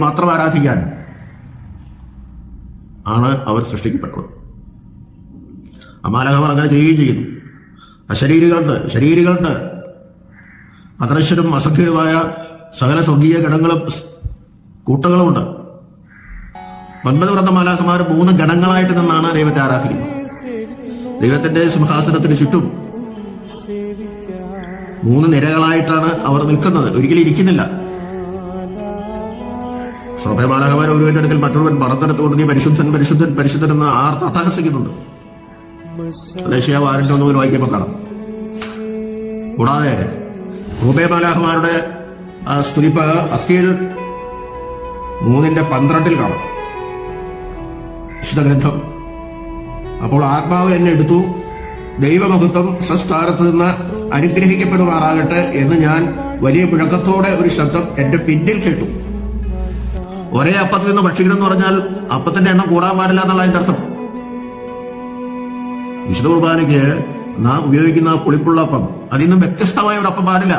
മാത്രം ആരാധിക്കാൻ ആണ് അവർ സൃഷ്ടിക്കപ്പെട്ടത്. അമാലകവർ അങ്ങനെ ചെയ്യുകയും ചെയ്യുന്നു. അശരീരികൾക്ക് ശരീരികൾക്ക് അദൃശ്യരും അസഖ്യവുമായ സകല സ്വർഗീയ ഗണങ്ങളും കൂട്ടങ്ങളുമുണ്ട് ഒൻപത് വ്രത മാലാഖമാർ മൂന്ന് ഗണങ്ങളായിട്ട് നിന്നാണ് ദൈവത്തെ ആരാധിക്കുന്നത്. ദൈവത്തിന്റെ സിംഹാസനത്തിന് ചുറ്റും മൂന്ന് നിരകളായിട്ടാണ് അവർ നിൽക്കുന്നത്. ഒരിക്കലും ഇരിക്കുന്നില്ല. ശ്രദ്ധമാലാഹമാർ ഒരുവന്റെ അടുക്കൽ മറ്റുള്ളവൻ മറന്നെടുത്തുകൊണ്ട് നീ പരിശുദ്ധൻ പരിശുദ്ധൻ പരിശുദ്ധൻ എന്ന് ആർ അട്ടഹസിക്കുന്നുണ്ട് ദേശീയ വാരന്റെ ഒന്നും വായിക്കുമ്പോൾ കാണാം. കൂടാതെ ഹൃദയമാലാഹമാരുടെ സ്തുതിപ്പ് അസ്ഥിയിൽ മൂന്നിന്റെ പന്ത്രണ്ടിൽ കാണാം. വിശുദ്ധ ഗ്രന്ഥം അപ്പോൾ ആത്മാവ് എന്നെ എടുത്തു. ദൈവമഹത്വം സ്വസ്ഥാനത്ത് നിന്ന് അനുഗ്രഹിക്കപ്പെടുമാറാകട്ടെ എന്ന് ഞാൻ വലിയ പിഴക്കത്തോടെ ഒരു ശബ്ദം എന്റെ പിന്നിൽ കേട്ടു. ഒരേ അപ്പത്തിൽ നിന്ന് ഭക്ഷിക്കണം എന്ന് പറഞ്ഞാൽ അപ്പത്തിന്റെ എണ്ണം കൂടാൻ പാടില്ല എന്നുള്ള അതിന്റെ അർത്ഥം. വിശുദ്ധ കുർബാനയ്ക്ക് നാം ഉപയോഗിക്കുന്ന പുളിപ്പുള്ള അപ്പം അതിൽ നിന്നും വ്യത്യസ്തമായ ഒരു അപ്പം പാടില്ല.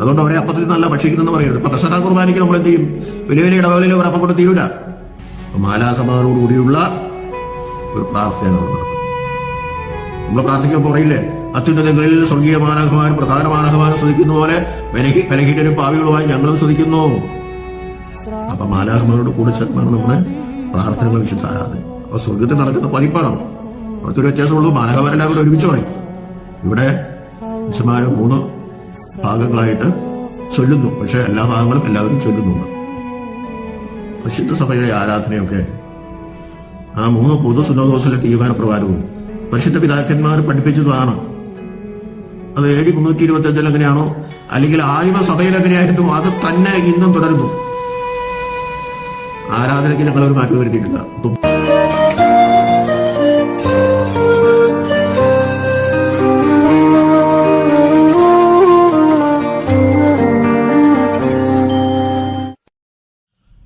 അതുകൊണ്ട് ഒരേ അപ്പത്തിൽ നിന്നല്ല ഭക്ഷിക്കുന്നെന്ന് പറയുന്നത്. ഇപ്പൊ ദശതാ കുർബാനയ്ക്ക് നമ്മൾ എന്ത് ചെയ്യും? വലിയ വലിയ ഇടവേളയിൽ ഒരു അപ്പം കൊണ്ട് തീരൂല. മാലാസമാനോടുകൂടിയുള്ള ഒരു പ്രാർത്ഥന നമ്മൾ പ്രാർത്ഥിക്കുമ്പോൾ പറയില്ലേ? അത്യുന്നതങ്ങളിൽ സ്വർഗീയ മാനകമാരും പ്രധാന മാനകമാരും ശ്രദ്ധിക്കുന്ന പോലെ വിലഹിട്ടൊരു പാവികളുമായി ഞങ്ങളും ശ്രദ്ധിക്കുന്നു അപ്പൊ മാലാഹമാരോട് കൂടെ ചേർന്നാണ് നമ്മുടെ പ്രാർത്ഥനകൾ വിശുദ്ധ ആരാധന. അപ്പൊ സ്വർഗത്തിൽ നടക്കുന്ന പതിപ്പാണ്. അവിടുത്തെ ഒരു വ്യത്യാസമുള്ളൂ മാനകമാരെല്ലാം ഒരുമിച്ച് പറയും. ഇവിടെ വിശുമാര് മൂന്ന് ഭാഗങ്ങളായിട്ട് ചൊല്ലുന്നു. പക്ഷെ എല്ലാ ഭാഗങ്ങളും എല്ലാവരും ചൊല്ലുന്നുണ്ട് പരിശുദ്ധ സഭയുടെ ആരാധനയൊക്കെ ആ മൂന്ന് പൊതു സുനോദോസിലെ തീരുമാനപ്രകാരവും പരിശുദ്ധ പിതാക്കന്മാർ പഠിപ്പിച്ചതാണ് അത് ഏഴ് മുന്നൂറ്റി ഇരുപത്തി അഞ്ചിൽ എങ്ങനെയാണോ? അല്ലെങ്കിൽ ആദിമ സഭയിൽ എങ്ങനെയായിരുന്നു? അത് തന്നെ ഇന്നും തുടരുന്നു. ആരാധനയ്ക്ക് ഞങ്ങൾ ഒരു മാറ്റം വരുത്തിയിട്ടില്ല.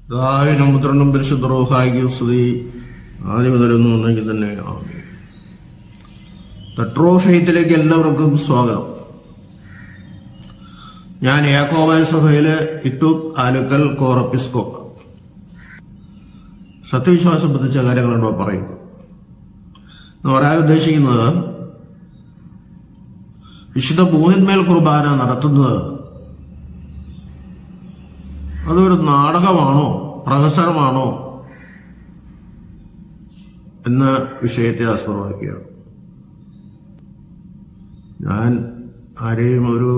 പിതാവിനും പുത്രനും പരിശുദ്ധ റോഹായി സ്തുതി. ആദ്യം മുതലൊന്നും ഉണ്ടെങ്കിൽ തന്നെ ആമേൻ. പെട്രോ ഫെയ്ത്തിലേക്ക് എല്ലാവർക്കും സ്വാഗതം. ഞാൻ ഏകോപായ സഭയിലെ ഇട്ടു ആലുക്കൽ കോറപ്പിസ്കോ സത്യവിശ്വാസം ബന്ധിച്ച കാര്യങ്ങളുണ്ടോ പറയുന്നു. എന്ന് പറയാൻ ഉദ്ദേശിക്കുന്നത് വിശുദ്ധ മൂന്നിന്മേൽ കുർബാന നടത്തുന്നത് അതൊരു നാടകമാണോ പ്രഹസനമാണോ എന്ന വിഷയത്തെ ആസ്പദമാക്കിയാണ്. ഞാൻ ആരെയും ഒരു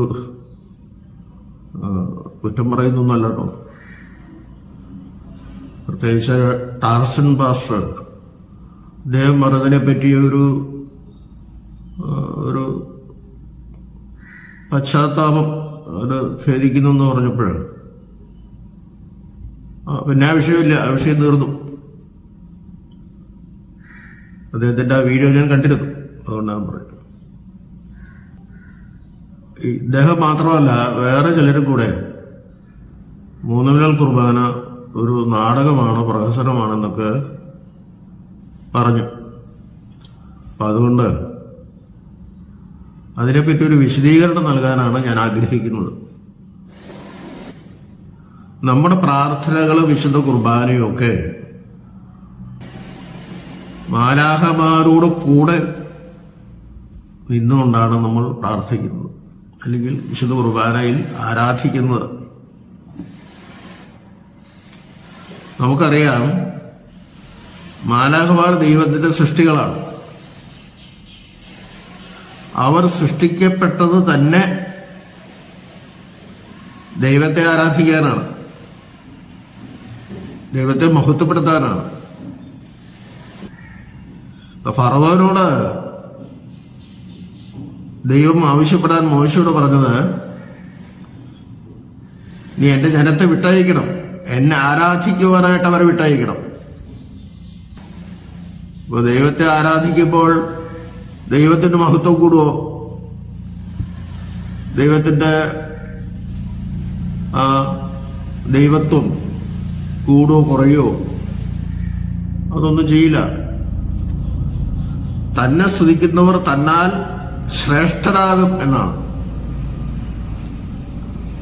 കുറ്റം പറയുന്നൊന്നല്ല കേട്ടോ. പ്രത്യേകിച്ച് ടാർസൺ പാസ്റ്റർ അദ്ദേഹം പറഞ്ഞതിനെ പറ്റി ഒരു ഒരു പശ്ചാത്താപം അത് ഖേദിക്കുന്നു എന്ന് പറഞ്ഞപ്പോഴാണ് പിന്നെ ആ വിഷയമില്ല ആ വിഷയം തീർന്നു. അദ്ദേഹത്തിന്റെ ആ വീഡിയോ ഞാൻ കണ്ടിരുന്നു അതുകൊണ്ട് ഞാൻ പറയുന്നത്. ഇദ്ദേഹം മാത്രമല്ല വേറെ ചിലരും കൂടെ. മൂന്നുവിരൽ കുർബാന ഒരു നാടകമാണ് പ്രഹസനമാണെന്നൊക്കെ പറഞ്ഞു. അപ്പൊ അതുകൊണ്ട് അതിനെപ്പറ്റി ഒരു വിശദീകരണം നൽകാനാണ് ഞാൻ ആഗ്രഹിക്കുന്നത്. നമ്മുടെ പ്രാർത്ഥനകൾ വിശുദ്ധ കുർബാനയും ഒക്കെ മാലാഹമാരോട് കൂടെ നിന്നുകൊണ്ടാണ് നമ്മൾ പ്രാർത്ഥിക്കുന്നത്. അല്ലെങ്കിൽ വിശുദ്ധ കുർബാനയിൽ ആരാധിക്കുന്നത്. നമുക്കറിയാം മാലാഹമാർ ദൈവത്തിന്റെ സൃഷ്ടികളാണ്. അവർ സൃഷ്ടിക്കപ്പെട്ടത് തന്നെ ദൈവത്തെ ആരാധിക്കാനാണ്. ദൈവത്തെ മഹത്വപ്പെടുത്താനാണ്. ഫറവോനോട് ദൈവം ആവശ്യപ്പെടാൻ മോശയോട് പറഞ്ഞത് നീ എന്റെ ജനത്തെ വിട്ടയക്കണം. എന്നെ ആരാധിക്കുവാനായിട്ട് അവരെ വിട്ടയക്കണം. അപ്പൊ ദൈവത്തെ ആരാധിക്കുമ്പോൾ ദൈവത്തിന്റെ മഹത്വം കൂടുവോ? ദൈവത്തിന്റെ ആ ദൈവത്വം കൂടുവോ കുറയോ അതൊന്നും ചെയ്യില്ല. തന്നെ സ്തുതിക്കുന്നവർ തന്നാൽ ശ്രേഷ്ഠരാകും എന്നാണ്.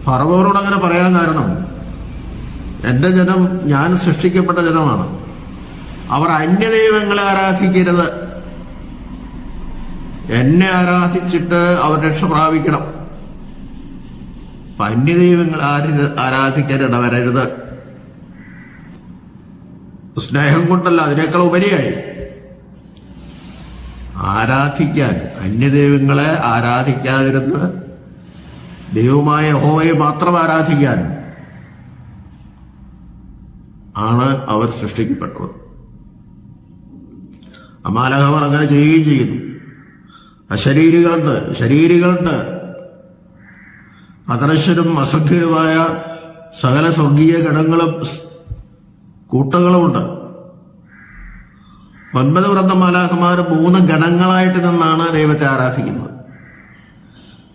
ഫറവോനോട് അങ്ങനെ പറയാൻ കാരണം എന്റെ ജനം ഞാൻ സൃഷ്ടിക്കപ്പെട്ട ജനമാണ്. അവർ അന്യദൈവങ്ങളെ ആരാധിക്കരുത്. എന്നെ ആരാധിച്ചിട്ട് അവർ രക്ഷ പ്രാപിക്കണം. അന്യദൈവങ്ങൾ ആര് വരരുത് സ്നേഹം കൊണ്ടല്ല അതിനേക്കാൾ ഉപരിയായി ആരാധിക്കാൻ അന്യദൈവങ്ങളെ ആരാധിക്കാതിരുന്ന് ദൈവമായ ഹോവയെ മാത്രം ആരാധിക്കാൻ ആണ് അവർ സൃഷ്ടിക്കപ്പെട്ടത്. അമാലകവർ അങ്ങനെ ചെയ്യുകയും ചെയ്യുന്നു. അശരീരികളുണ്ട് ശരീരികളുണ്ട്. അദർശനും അസഖ്യരുമായ സകല സ്വർഗീയ ഗണങ്ങളും കൂട്ടങ്ങളുമുണ്ട്. ഒൻപത് വ്രതമാലാഹമാർ മൂന്ന് ഗണങ്ങളായിട്ട് നിന്നാണ് ദൈവത്തെ ആരാധിക്കുന്നത്.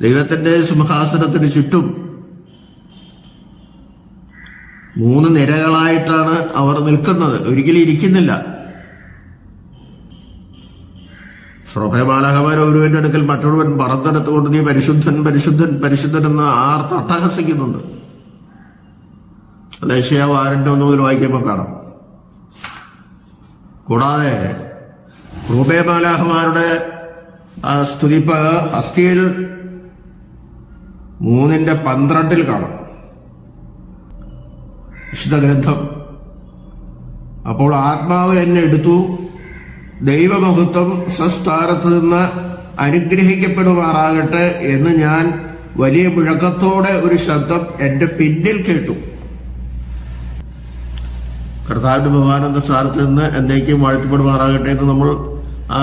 ദൈവത്തിന്റെ സിംഹാസനത്തിന് ചുറ്റും മൂന്ന് നിരകളായിട്ടാണ് അവർ നിൽക്കുന്നത്. ഒരിക്കലും ഇരിക്കുന്നില്ല. ശ്രഭയമാലഹമാർ ഒരുവന്റെ അടുക്കൽ മറ്റൊരുവൻ പറന്നെടുത്തുകൊണ്ട് നീ പരിശുദ്ധൻ പരിശുദ്ധൻ പരിശുദ്ധൻ എന്ന് ആർത്ത് അട്ടഹസിക്കുന്നുണ്ട്. ദേശീയ വാരന്റെ ഒന്നുമുതൽ ഒന്ന് വായിക്കുമ്പോൾ കാണാം. കൂടാതെ റൂപേമാലാഹമാരുടെ സ്തുതിപ്പ് അസ്ഥിയിൽ മൂന്നിന്റെ പന്ത്രണ്ടിൽ കാണാം. വിശുദ്ധ ഗ്രന്ഥം. അപ്പോൾ ആത്മാവ് എന്നെ എടുത്തു. ദൈവമഹത്വം സ്വസ്ഥാനത്ത് നിന്ന് അനുഗ്രഹിക്കപ്പെടുമാറാകട്ടെ എന്ന് ഞാൻ വലിയ മുഴക്കത്തോടെ ഒരു ശബ്ദം എന്റെ പിന്നിൽ കേട്ടു. കർത്താവിന്റെ ബഹുമാനന്ദ സ്ഥാനത്ത് നിന്ന് എന്നേക്കും വാഴ്ത്തിപ്പെടുമാറാകട്ടെ എന്ന് നമ്മൾ ആ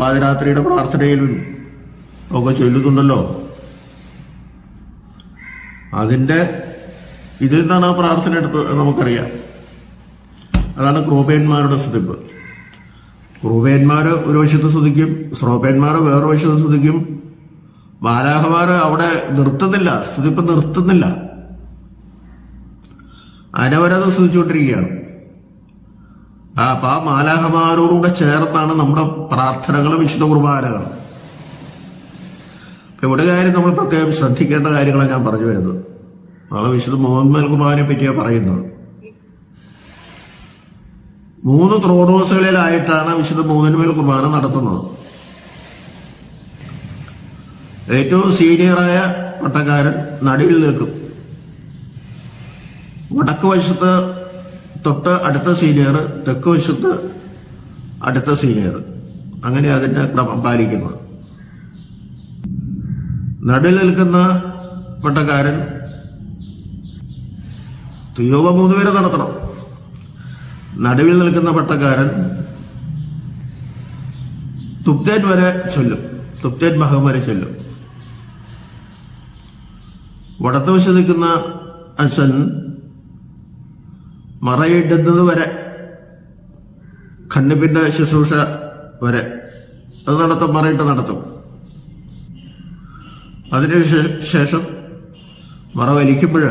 പാതിരാത്രിയുടെ പ്രാർത്ഥനയിലും ഒക്കെ ചൊല്ലുന്നുണ്ടല്ലോ. അതിന്റെ ഇതിൽ നിന്നാണ് ആ പ്രാർത്ഥന എടുത്തത് നമുക്കറിയാം. അതാണ് ക്രൂപേന്മാരുടെ സ്തുതിപ്പ്. ക്രൂപേന്മാര് ഒരു വശത്ത് സ്തുതിക്കും ശ്രോപേന്മാർ വേറെ വശത്ത് സ്തുതിക്കും. ബാലാഹമാര് അവിടെ നിർത്തുന്നില്ല സ്തുതിപ്പ് നിർത്തുന്നില്ല. അനവരതം സ്തുതിച്ചുകൊണ്ടിരിക്കുകയാണ് അപ്പൊ ആ മാലാഹമാരോടുകൂടെ ചേർത്താണ് നമ്മുടെ പ്രാർത്ഥനകളും വിശുദ്ധ കുർബാനകളും. അപ്പൊ ഇവിടെ കാര്യം നമ്മൾ പ്രത്യേകം ശ്രദ്ധിക്കേണ്ട കാര്യങ്ങളാണ് ഞാൻ പറഞ്ഞു വരുന്നത്. നാളെ വിശുദ്ധ മുഹമ്മദ് കുർബാനെ പറ്റിയാണ് പറയുന്നത്. മൂന്ന് ത്രോഡോസുകളിലായിട്ടാണ് വിശുദ്ധ മൂന്നിന്മേൽ കുർബാന നടത്തുന്നത്. ഏറ്റവും സീനിയറായ പട്ടക്കാരൻ നടുവിൽ നിൽക്കും. വടക്ക് വശത്ത് തൊട്ട് അടുത്ത സീനിയർ തെക്ക് വശത്ത് അടുത്ത സീനിയർ. അങ്ങനെ അതിന്റെ ക്രമം പാലിക്കുന്നത് നടുവിൽ നിൽക്കുന്ന പട്ടക്കാരൻ മൂന്ന് പേരെ നടത്തണം. നടുവിൽ നിൽക്കുന്ന പട്ടക്കാരൻ തുപ്തേൻ വരെ ചൊല്ലും. തുപ്തേൻ മഹം വരെ ചൊല്ലും. വടത്തുവശത്ത് നിൽക്കുന്ന അച്ഛൻ മറയിടുന്നത് വരെ ഖണ്ഡിപ്പിന്റെ ശുശ്രൂഷ വരെ. അത് നടത്തും മറയിട്ട് നടത്തും. അതിന് ശേഷം മറ വലിക്കുമ്പോൾ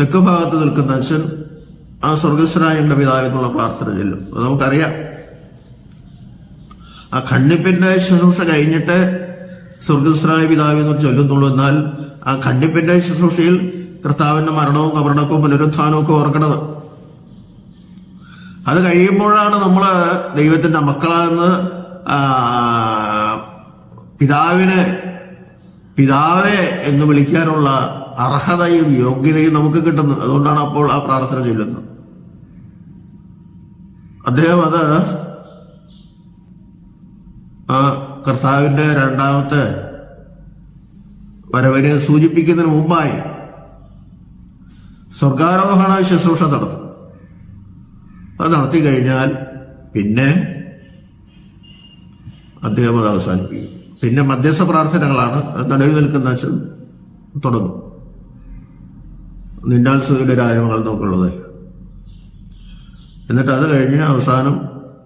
തെക്ക് ഭാഗത്ത് നിൽക്കുന്ന അച്ഛൻ ആ സ്വർഗസ്വനായുള്ള പിതാവ് എന്നുള്ള പ്രാർത്ഥന ചെല്ലും. അത് നമുക്കറിയാം. ആ കണ്ണിപ്പിന്റെ ശുശ്രൂഷ കഴിഞ്ഞിട്ട് സ്വർഗസ്വനായ പിതാവ് എന്ന് ചൊല്ലുന്നുള്ളൂ എന്നാൽ ആ കണ്ണിപ്പിന്റെ ശുശ്രൂഷയിൽ കർത്താവിന്റെ മരണവും കബറടക്കവും പുനരുത്ഥാനവും ഒക്കെ ഓർക്കണത്. അത് കഴിയുമ്പോഴാണ് നമ്മൾ ദൈവത്തിന്റെ മക്കളാകുന്നത്. പിതാവിന് പിതാവെ എന്ന് വിളിക്കാനുള്ള അർഹതയും യോഗ്യതയും നമുക്ക് കിട്ടുന്നത്. അതുകൊണ്ടാണ് അപ്പോൾ ആ പ്രാർത്ഥന ചൊല്ലുന്നത്. അദ്ദേഹം അത് ആ കർത്താവിന്റെ രണ്ടാമത്തെ വരവിനെ സൂചിപ്പിക്കുന്നതിന് മുമ്പായി സ്വർഗാരോഹണ ശുശ്രൂഷ നടത്തും. അത് നടത്തി കഴിഞ്ഞാൽ പിന്നെ അദ്ദേഹം അത് അവസാനിപ്പിക്കും. പിന്നെ മധ്യസ്ഥ പ്രാർത്ഥനകളാണ് നിലവിൽ നിൽക്കുന്ന തുടങ്ങും. നിന്നാൽ സുഖയുടെ കാര്യങ്ങൾ നോക്കുള്ളത്. എന്നിട്ട് അത് കഴിഞ്ഞ് അവസാനം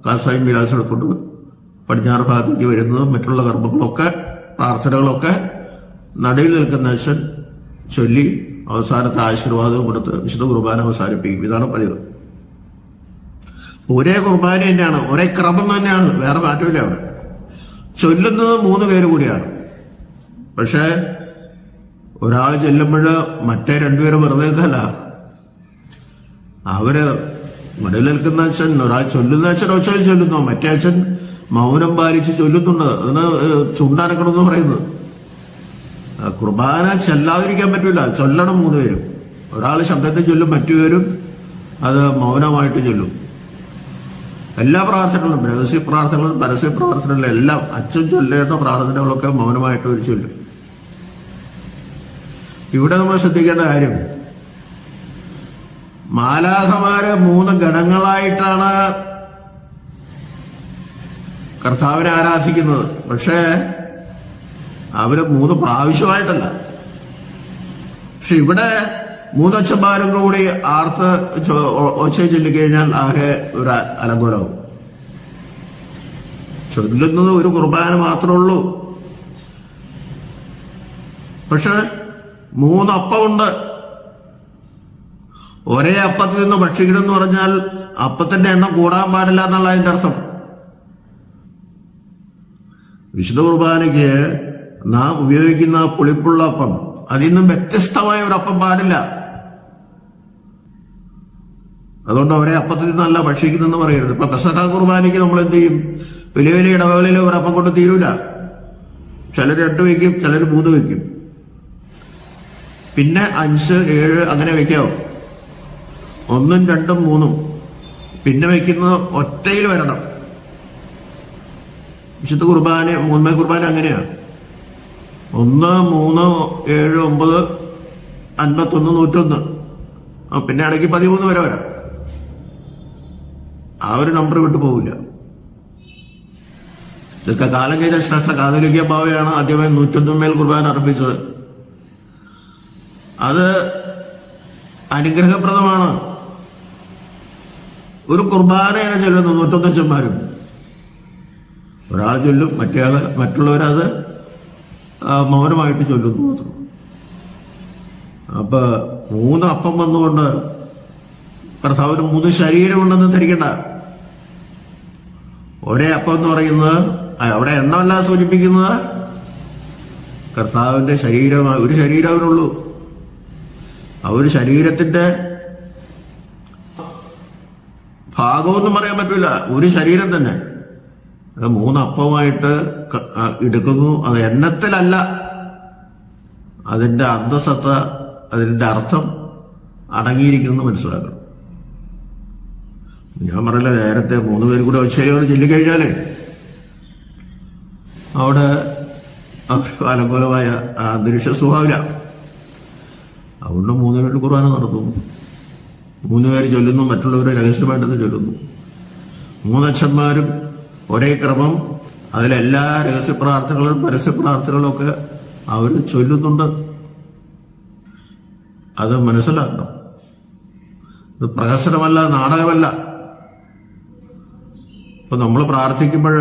കാസായും വിലാസം എടുക്കൊണ്ട് പടിഞ്ഞാറ് ഭാഗത്തേക്ക് വരുന്നതും മറ്റുള്ള കർമ്മങ്ങളൊക്കെ പ്രാർത്ഥനകളൊക്കെ നടയിൽ നിൽക്കുന്ന അച്ഛൻ ചൊല്ലി അവസാനത്തെ ആശീർവാദവും കൊടുത്ത് വിശുദ്ധ കുർബാന അവസാനിപ്പിക്കും. ഇതാണ് പതിവ്. ഒരേ കുർബാന തന്നെയാണ് ഒരേ ക്രമം തന്നെയാണ് വേറെ മാറ്റമില്ല അവിടെ. ചൊല്ലുന്നത് മൂന്ന് പേര് കൂടിയാണ്. പക്ഷേ ഒരാൾ ചെല്ലുമ്പോൾ മറ്റേ രണ്ടുപേരും വെറുതെ അല്ല അവർ മുകളിൽ നിൽക്കുന്ന അച്ഛൻ ഒരാൾ ചൊല്ലുന്ന അച്ഛൻ ഒച്ചയിൽ ചൊല്ലുന്നു. മറ്റേ അച്ഛൻ മൗനം പാലിച്ച് ചൊല്ലുന്നുണ്ട്. അതിന് ചുണ്ടാനക്കണമെന്ന് പറയുന്നത്. കുർബാന ചെല്ലാതിരിക്കാൻ പറ്റില്ല ചൊല്ലണം മൂന്ന് പേരും. ഒരാൾ ശബ്ദത്തിൽ ചൊല്ലും മറ്റുപേരും അത് മൗനമായിട്ട് ചൊല്ലും. എല്ലാ പ്രാർത്ഥനകളും രഹസ്യ പ്രാർത്ഥനകളും പരസ്യ പ്രാർത്ഥനകളും എല്ലാം അച്ഛൻ ചൊല്ലേണ്ട പ്രാർത്ഥനകളൊക്കെ മൗനമായിട്ട് ഒരു ചൊല്ലും. ഇവിടെ നമ്മൾ ശ്രദ്ധിക്കേണ്ട കാര്യം മാലാഖമാര് മൂന്ന് ഗണങ്ങളായിട്ടാണ് കർത്താവിനെ ആരാധിക്കുന്നത്. പക്ഷേ അവർ മൂന്ന് പ്രാവശ്യമായിട്ടല്ല. പക്ഷെ ഇവിടെ മൂന്നച്ഛന്മാരും കൂടി ആർത്ത് ഒച്ച ചൊല്ലിക്കഴിഞ്ഞാൽ ആകെ ഒരു അലങ്കോലവും. ചൊല്ലുന്നത് ഒരു കുർബാന മാത്രമേ ഉള്ളൂ. പക്ഷെ മൂന്നപ്പമുണ്ട്. ഒരേ അപ്പത്തിൽ നിന്ന് ഭക്ഷിക്കണം എന്ന് പറഞ്ഞാൽ അപ്പത്തിന്റെ എണ്ണം കൂടാൻ പാടില്ല എന്നുള്ള അതിന്റെ അർത്ഥം. വിശുദ്ധ കുർബാനയ്ക്ക് നാം ഉപയോഗിക്കുന്ന പുളിപ്പുള്ള അപ്പം അതിൽ നിന്നും വ്യത്യസ്തമായ ഒരു അപ്പം പാടില്ല. അതുകൊണ്ട് അവരെ അപ്പത്തിൽ നിന്നല്ല ഭക്ഷിക്കുന്നെന്ന് പറയരുത്. ഇപ്പൊ പെസഹ കുർബാനയ്ക്ക് നമ്മൾ എന്ത് ചെയ്യും? വലിയ വലിയ ഇടവകളിൽ ഒരു അപ്പം കൊണ്ട് തീരൂല. ചിലർ രണ്ട് വയ്ക്കും ചിലർ മൂന്ന് വയ്ക്കും. പിന്നെ അഞ്ച് ഏഴ് അങ്ങനെ വെക്കാവും ഒന്നും രണ്ടും മൂന്നും. പിന്നെ വെക്കുന്നത് ഒറ്റയിൽ വരണം. വിശുദ്ധ കുർബാന മൂന്മേ കുർബാന അങ്ങനെയാണ് ഒന്ന് മൂന്ന് ഏഴ് ഒമ്പത് അൻപത്തൊന്ന് നൂറ്റൊന്ന്. പിന്നെ ഇടയ്ക്ക് പതിമൂന്ന് വരെ വരാം. ആ ഒരു നമ്പർ വിട്ടു പോവില്ല. ഇതൊക്കെ കാലം ചെയ്ത ശ്രേഷ്ഠ കാതോലിക്ക ബാവയാണ് ആദ്യമായി നൂറ്റൊന്നുമേൽ കുർബാന അർപ്പിച്ചത്. അത് അനുഗ്രഹപ്രദമാണ്. ഒരു കുർബാനയാണ് ചൊല്ലുന്നത് നൂറ്റൊന്നച്ചന്മാരും ഒരാൾ ചൊല്ലും മറ്റേ മറ്റുള്ളവരത് മൗനമായിട്ട് ചൊല്ലുന്നു. മാത്രം അപ്പൊ മൂന്ന് അപ്പം വന്നുകൊണ്ട് കർത്താവിന് മൂന്ന് ശരീരമുണ്ടെന്ന് ധരിക്കണ്ട. ഒരേ അപ്പം എന്ന് പറയുന്നത് അവിടെ എണ്ണമല്ല സൂചിപ്പിക്കുന്നത്. കർത്താവിന്റെ ശരീരമായി ഒരു ശരീരം അവനുള്ളൂ ആ ഒരു ശരീരത്തിന്റെ ഭാഗമൊന്നും പറയാൻ പറ്റില്ല ഒരു ശരീരം തന്നെ. മൂന്ന് അപ്പമായിട്ട് എടുക്കുന്നു. അത് എണ്ണത്തിലല്ല. അതിന്റെ അന്തസത്ത അതിന്റെ അർത്ഥം അടങ്ങിയിരിക്കുന്നു മനസ്സിലാക്കണം. ഞാൻ പറയില്ല നേരത്തെ മൂന്ന് പേര് കൂടെ ഒച്ചയോട് ചൊല്ലിക്കഴിഞ്ഞാലേ? അവിടെ അനുകൂലമായ അന്തരീക്ഷ സ്വഭാവില്ല അതുകൊണ്ട് മൂന്ന് പേര് കുർബാന നടത്തുന്നു. മൂന്ന് പേര് ചൊല്ലുന്നു മറ്റുള്ളവരെ രഹസ്യമായിട്ടൊന്ന് ചൊല്ലുന്നു. മൂന്നച്ഛന്മാരും ഒരേ ക്രമം അതിലെല്ലാ രഹസ്യ പ്രാർത്ഥനകളും പരസ്യ പ്രാർത്ഥനകളും ഒക്കെ അവർ ചൊല്ലുന്നുണ്ട്. അത് മനസ്സിലാക്കണം. ഇത് പ്രഹസനമല്ല നാടകമല്ല. ഇപ്പൊ നമ്മൾ പ്രാർത്ഥിക്കുമ്പോൾ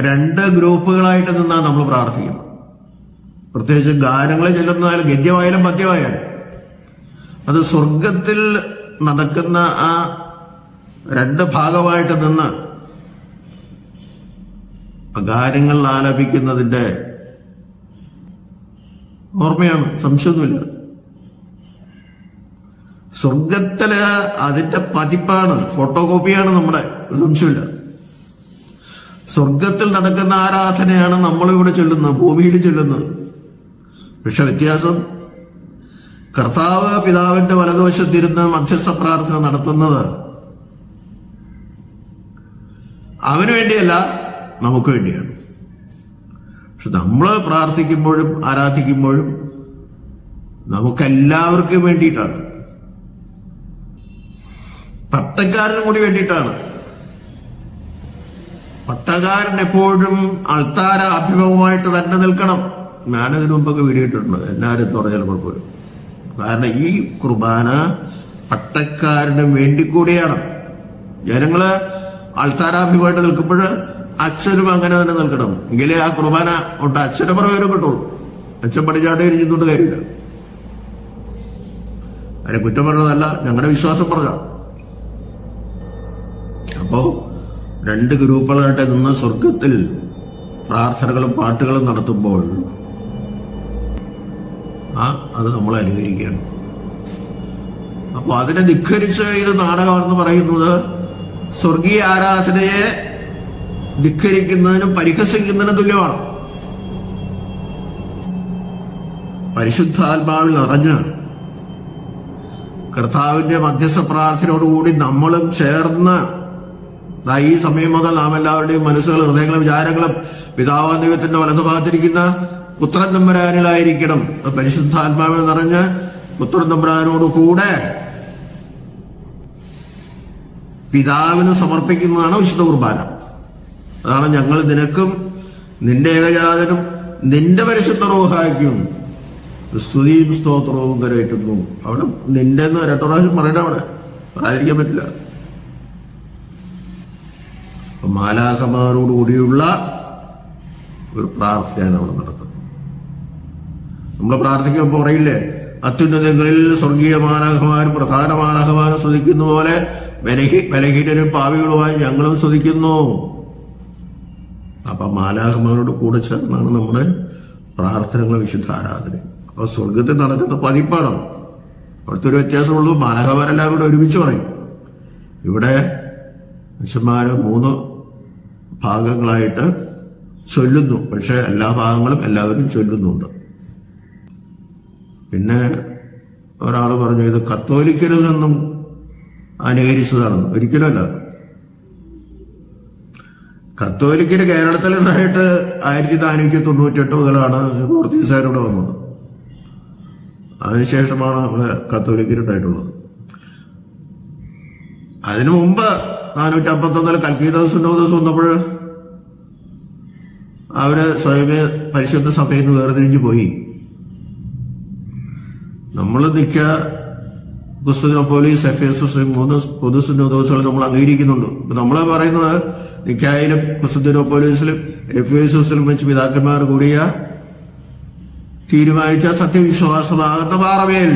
രണ്ട് ഗ്രൂപ്പുകളായിട്ട് നിന്നാണ് നമ്മൾ പ്രാർത്ഥിക്കുന്നത്. പ്രത്യേകിച്ച് ഗാനങ്ങൾ ചെല്ലുന്നതായാലും ഗദ്യമായാലും പദ്യമായാലും അത് സ്വർഗത്തിൽ നടക്കുന്ന ആ രണ്ട് ഭാഗമായിട്ട് നിന്ന് ഗാനങ്ങൾ ആലപിക്കുന്നതിന്റെ ഓർമ്മയാണ് സംശയമൊന്നുമില്ല. സ്വർഗത്തിൽ അതിന്റെ പതിപ്പാണ് ഫോട്ടോ കോപ്പിയാണ് നമ്മുടെ സംശയമില്ല സ്വർഗത്തിൽ നടക്കുന്ന ആരാധനയാണ് നമ്മളിവിടെ ചൊല്ലുന്നത് ഭൂമിയിൽ ചൊല്ലുന്നത്. പക്ഷെ വ്യത്യാസം കർത്താവ് പിതാവിന്റെ വലതുവശത്തിരുന്ന് മധ്യസ്ഥ പ്രാർത്ഥന നടത്തുന്നത് അവന് വേണ്ടിയല്ല നമുക്ക് വേണ്ടിയാണ്. പക്ഷെ നമ്മൾ പ്രാർത്ഥിക്കുമ്പോഴും ആരാധിക്കുമ്പോഴും നമുക്കെല്ലാവർക്കും വേണ്ടിയിട്ടാണ്. പട്ടക്കാരനും കൂടി വേണ്ടിയിട്ടാണ്. പട്ടക്കാരൻ എപ്പോഴും അൾത്താര അഭിമുഖമായിട്ട് തന്നെ നിൽക്കണം. ഞാനതിനു മുമ്പൊക്കെ വീഡിയോ ഇട്ടിട്ടുണ്ട്. എല്ലാവരും തുറഞ്ഞാൽ കുഴപ്പമില്ല കാരണം ഈ കുർബാന പട്ടക്കാരന് വേണ്ടി കൂടിയാണ്. ജനങ്ങൾ അൾത്താരാഭിമായിട്ട് നിൽക്കുമ്പോൾ അച്ഛനും അങ്ങനെ തന്നെ നിൽക്കണം. എങ്കിലേ ആ കുർബാന ഉണ്ട് അച്ഛനെ പറയാനും കിട്ടുള്ളൂ. അച്ഛൻ പടിചാട്ട് ഇരിക്കുന്നുണ്ട് കാര്യമില്ല. അതിനെ കുറ്റം പറഞ്ഞതല്ല ഞങ്ങളുടെ വിശ്വാസം പറഞ്ഞ അപ്പോ രണ്ട് ഗ്രൂപ്പുകളായിട്ട് നിന്ന് സ്വർഗത്തിൽ പ്രാർത്ഥനകളും പാട്ടുകളും നടത്തുമ്പോൾ ആ അത് നമ്മൾ അനുകരിക്കുകയാണ്. അപ്പൊ അതിനെ ധിക്കരിച്ച് ഇത് നാടകമാണെന്ന് പറയുന്നത് സ്വർഗീയ ആരാധനയെ ധിക്കരിക്കുന്നതിനും പരിഹസിക്കുന്നതിനും തുല്യമാണ്. പരിശുദ്ധാത്മാവിൽ നിറഞ്ഞ് കർത്താവിന്റെ മധ്യസ്ഥ പ്രാർത്ഥനയോടുകൂടി നമ്മളും ചേർന്ന് ഈ സമയം മുതൽ നാം എല്ലാവരുടെയും മനസ്സുകളും ഹൃദയങ്ങളും വിചാരങ്ങളും പിതാവാൻ ദൈവത്തിന്റെ വലതുഭാഗത്തിരിക്കുന്ന പുത്രൻ തമ്പുരാനിലായിരിക്കണം. പരിശുദ്ധാത്മാവിൽ നിറഞ്ഞ് പുത്രൻ തമ്പുരാനോട് കൂടെ പിതാവിന് സമർപ്പിക്കുന്നതാണ് വിശുദ്ധ കുർബാന. അതാണ് ഞങ്ങൾ നിനക്കും നിന്റെ ഏകജാതനും നിന്റെ പരിശുദ്ധ റോഹായ്ക്കും സ്തുതിയും സ്തോത്രവും കരയറ്റുന്നു അവിടെ നിന്റെ എന്ന് രണ്ടു പ്രാവശ്യം പറയണ അവിടെ. പറയാതിരിക്കാൻ പറ്റില്ല. മാലാഖമാരോടുകൂടിയുള്ള മാലാഖമാരോട് കൂടിയുള്ള ഒരു പ്രാർത്ഥനയാണ് അവിടെ നടത്തുന്നത്. നമ്മൾ പ്രാർത്ഥിക്കുമ്പോൾ പറയില്ലേ? അത്യുന്നതങ്ങളിൽ സ്വർഗീയ മാലാഖമാരും പ്രധാന മാലാഖമാരും സ്തുതിക്കുന്ന പോലെ ബലഹീനരും പാവികളുമായി ഞങ്ങളും സ്തുതിക്കുന്നു അപ്പൊ മാലാഖമാരോട് കൂടെ ചേർന്നാണ് നമ്മുടെ പ്രാർത്ഥനകൾ വിശുദ്ധ ആരാധന. അപ്പൊ സ്വർഗത്തിൽ നടക്കുന്ന പതിപ്പാണ്. അവിടുത്തെ ഒരു വ്യത്യാസമുള്ളൂ. മാലാഖമാരെല്ലാം കൂടെ ഒരുമിച്ച് പറയും. ഇവിടെ മനുഷ്യന്മാര് മൂന്ന് ഭാഗങ്ങളായിട്ട് ചൊല്ലുന്നു. പക്ഷെ എല്ലാ ഭാഗങ്ങളും എല്ലാവരും ചൊല്ലുന്നുണ്ട്. പിന്നെ ഒരാൾ പറഞ്ഞു ഇത് കത്തോലിക്കരിൽ നിന്നും അനുകരിച്ചതാണ്. ഒരിക്കലല്ല കത്തോലിക്കര് കേരളത്തിലുണ്ടായിട്ട് ആയിരത്തി നാനൂറ്റി തൊണ്ണൂറ്റെട്ട് മുതലാണ് പോർത്തുഗീസുകാരോട് വന്നത്. അതിനുശേഷമാണ് നമ്മുടെ കത്തോലിക്കരുണ്ടായിട്ടുള്ളത് അതിനു മുമ്പ് നാനൂറ്റി അമ്പത്തൊന്നിൽ ദിവസം ദിവസം വന്നപ്പോൾ അവർ സ്വയമേ പരിശുദ്ധ സഭയിൽ നിന്ന് വേർതിരിഞ്ഞു പോയി. നമ്മൾ നിൽക്ക പുസ്തക പോലീസ് എഫ് എസ് എസ് മൂന്ന് പൊതുസുന്നോദോസുകൾ നമ്മൾ അംഗീകരിക്കുന്നുണ്ട് നമ്മൾ പറയുന്നത് നിക്കായാലും പുസ്തക പോലീസിലും എഫ് എസ് എസിലും വെച്ച് പിതാക്കന്മാർ കൂടിയ തീരുമാനിച്ച സത്യവിശ്വാസമാകുന്ന പാറമേൽ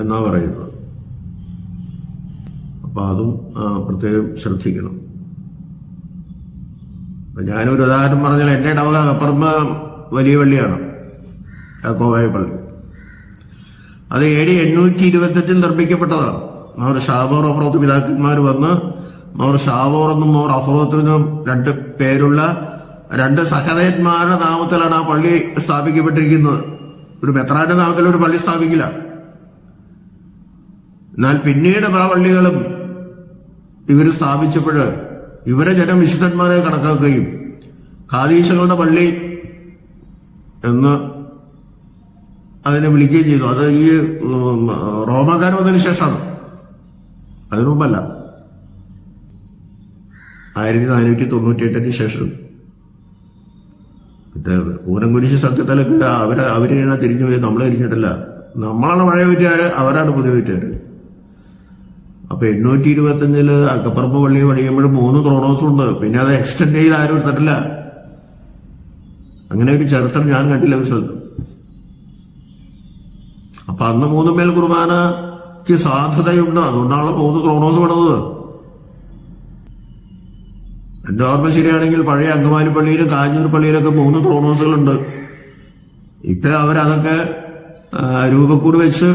എന്നാ പറയുന്നത്. അപ്പൊ അതും പ്രത്യേകം ശ്രദ്ധിക്കണം. ഞാനൊരു ഉദാഹരണം പറഞ്ഞാൽ എന്റെ ഇടവക അപ്പുറം വലിയ പള്ളിയാണ്. കോവായ പള്ളി. അത് എ ഡി എണ്ണൂറ്റി ഇരുപത്തെട്ടിൽ നിർമ്മിക്കപ്പെട്ടതാണ്. അവർ ഷാബോർ അഫ്രോത്ത് പിതാക്കന്മാർ വന്ന് അവർ ഷാബോർ എന്നും അവർ അഫ്രോത്ത് എന്നും രണ്ട് പേരുള്ള രണ്ട് സഹദേന്മാരുടെ നാമത്തിലാണ് ആ പള്ളി സ്ഥാപിക്കപ്പെട്ടിരിക്കുന്നത്. ഒരു മെത്രാന്റെ നാമത്തിൽ ഒരു പള്ളി സ്ഥാപിക്കില്ല. എന്നാൽ പിന്നീട് പല പള്ളികളും ഇവർ സ്ഥാപിച്ചപ്പോൾ ഇവരെ ജനം വിശുദ്ധന്മാരെ കണക്കാക്കുകയും ഖാദീശകളുടെ പള്ളി എന്ന് അതിനെ വിളിക്കുകയും ചെയ്തു. അത് ഈ റോമാകാരം വന്നതിന് ശേഷമാണ്. അതിനു മുമ്പല്ല. ആയിരത്തി നാനൂറ്റി തൊണ്ണൂറ്റി എട്ടിന് ശേഷം. ഇത് ഊനംകുരിശ് സത്യത്തിലൊക്കെ അവർ അവരെയാണ് തിരിഞ്ഞു പോയി നമ്മൾ തിരിഞ്ഞിട്ടില്ല. നമ്മളാണ് പഴയ വീട്ടുകാര് അവരാണ് പുതിയ വീട്ടുകാര് അപ്പൊ എണ്ണൂറ്റി ഇരുപത്തഞ്ചിൽ അക്കപ്പറമ്പ് പള്ളി പണിയുമ്പോൾ മൂന്ന് ത്രോണോസും ഉണ്ട് പിന്നെ അത് എക്സ്റ്റെൻഡ് ചെയ്ത് ആരും എടുത്തിട്ടില്ല. അങ്ങനെ ഒരു ചരിത്രം ഞാൻ കണ്ടില്ല ഒരു സ്ഥലത്ത്. അപ്പൊ അന്ന് മൂന്ന് മേൽ കുർബാനക്ക് സാധ്യതയുണ്ട് അതുകൊണ്ടാണ് മൂന്ന് ക്രോണോസ് വിടുന്നത് എന്റെ ഓർമ്മ ശരിയാണെങ്കിൽ പഴയ അങ്കമാലി പള്ളിയിലും കാഞ്ഞൂർ പള്ളിയിലൊക്കെ മൂന്ന് ക്രോണോസുകളുണ്ട്. ഇപ്പൊ അവരതൊക്കെ രൂപക്കൂട് വെച്ച്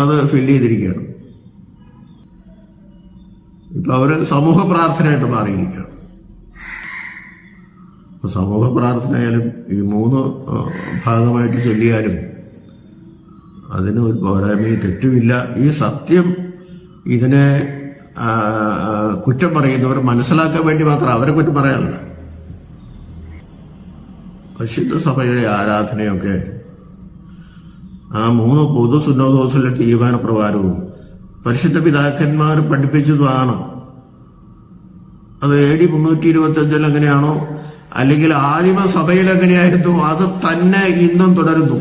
അത് ഫില്ല് ചെയ്തിരിക്കുകയാണ്. ഇപ്പൊ അവർ സമൂഹ പ്രാർത്ഥനയായിട്ട് മാറിയിരിക്കുകയാണ്. സമൂഹ പ്രാർത്ഥനയാലും ഈ മൂന്ന് ഭാഗമായിട്ട് ചൊല്ലിയാലും അതിന് ഒരു പോരായ്മയും തെറ്റുമില്ല. ഈ സത്യം ഇതിനെ കുറ്റം പറയുന്നവർ മനസ്സിലാക്കാൻ വേണ്ടി മാത്രം അവരെ കുറ്റം പറയാനല്ല പരിശുദ്ധ സഭയുടെ ആരാധനയൊക്കെ ആ മൂന്ന് പൊതു സുന്നോദോസിലെ തീരുമാനപ്രകാരവും പരിശുദ്ധ പിതാക്കന്മാർ പഠിപ്പിച്ചതുമാണ്. അത് എ ഡി മുന്നൂറ്റി ഇരുപത്തി അഞ്ചിൽ എങ്ങനെയാണോ അല്ലെങ്കിൽ ആദിമ സഭയിൽ എങ്ങനെയായിരുന്നു അത് തന്നെ ഇന്നും തുടരുന്നു.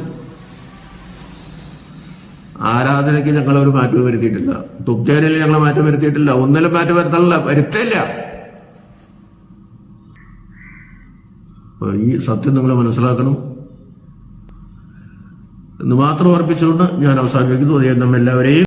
ആരാധനയ്ക്ക് ഞങ്ങൾ ഒരു മാറ്റം വരുത്തിയിട്ടില്ല. തുപ്ചേരയിൽ ഞങ്ങൾ മാറ്റം വരുത്തിയിട്ടില്ല. ഒന്നിലും മാറ്റം വരുത്തല്ല. വരുത്തില്ല ഈ സത്യം നിങ്ങൾ മനസ്സിലാക്കണം. എന്ന് മാത്രം ഓർപ്പിച്ചുകൊണ്ട് ഞാൻ അവസാനിപ്പിക്കുന്നു. അത് നമ്മെല്ലാവരെയും